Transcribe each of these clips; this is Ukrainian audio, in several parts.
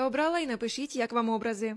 обрала? І напишіть, як вам образи.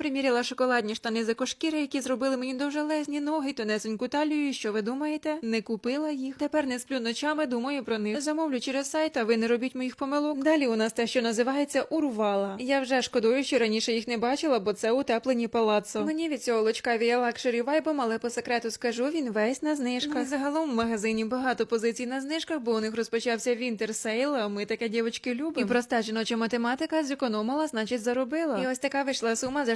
приміряла шоколадні штани з екошкіри, які зробили мені довжелезні ноги, тонесеньку талію. Що ви думаєте? Не купила їх. Тепер не сплю ночами, думаю про них. Замовлю через сайт, а ви не робіть моїх помилок. Далі у нас те, що називається урвала. Я вже шкодую, що раніше їх не бачила, бо це утеплені палацо. Мені від цього лучка віє лакшері вайбом, але по секрету скажу, він весь на знижках. Загалом в магазині багато позицій на знижках, бо у них розпочався вінтер сейл, а ми таке дівочки любимо. І проста жіноча математика зекономила, значить заробила. І ось така вийшла сума за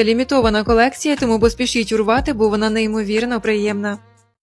лімітована колекція, тому поспішіть урвати, бо вона неймовірно приємна.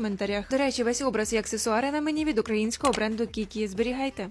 коментарях. До речі, весь образ і аксесуари на мені від українського бренду Кікі. Зберігайте.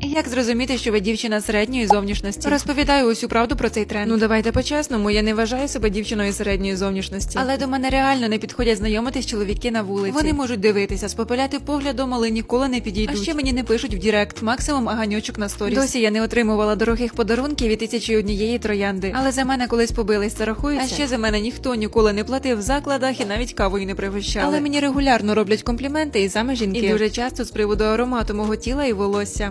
Як зрозуміти, що ви дівчина середньої зовнішності? Розповідаю усю правду про цей тренд. Ну давайте по-чесному, я не вважаю себе дівчиною середньої зовнішності. Але до мене реально не підходять знайомитись чоловіки на вулиці. Вони можуть дивитися, спопиляти поглядом, але ніколи не підійдуть. А ще мені не пишуть в Дірект, максимум аганьочок на сторіс. Досі я не отримувала дорогих подарунків від тисячі однієї троянди. Але за мене колись побились, це рахується. А ще за мене ніхто ніколи не платив в закладах і навіть кавою не пригощали. Але мені регулярно роблять компліменти, і саме жінки. І дуже часто з приводу аромату мого тіла і волосся.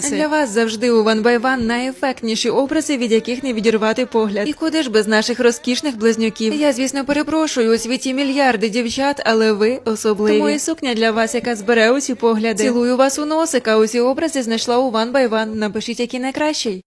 Для вас завжди у One by One найефектніші образи, від яких не відірвати погляд. І куди ж без наших розкішних близнюків? Я, звісно, перепрошую у світі мільярди дівчат, але ви особливі. Тому і сукня для вас, яка збере усі погляди. Цілую вас у носика. Усі образи знайшла у One by One. Напишіть, який найкращий.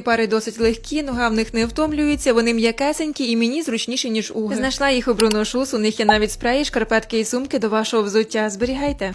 пари досить легкі, нога в них не втомлюється, вони м'якесенькі і мені зручніші, ніж уги. Знайшла їх у Бруно Шус, у них є навіть спреї, шкарпетки і сумки до вашого взуття. Зберігайте.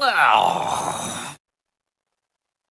Wow.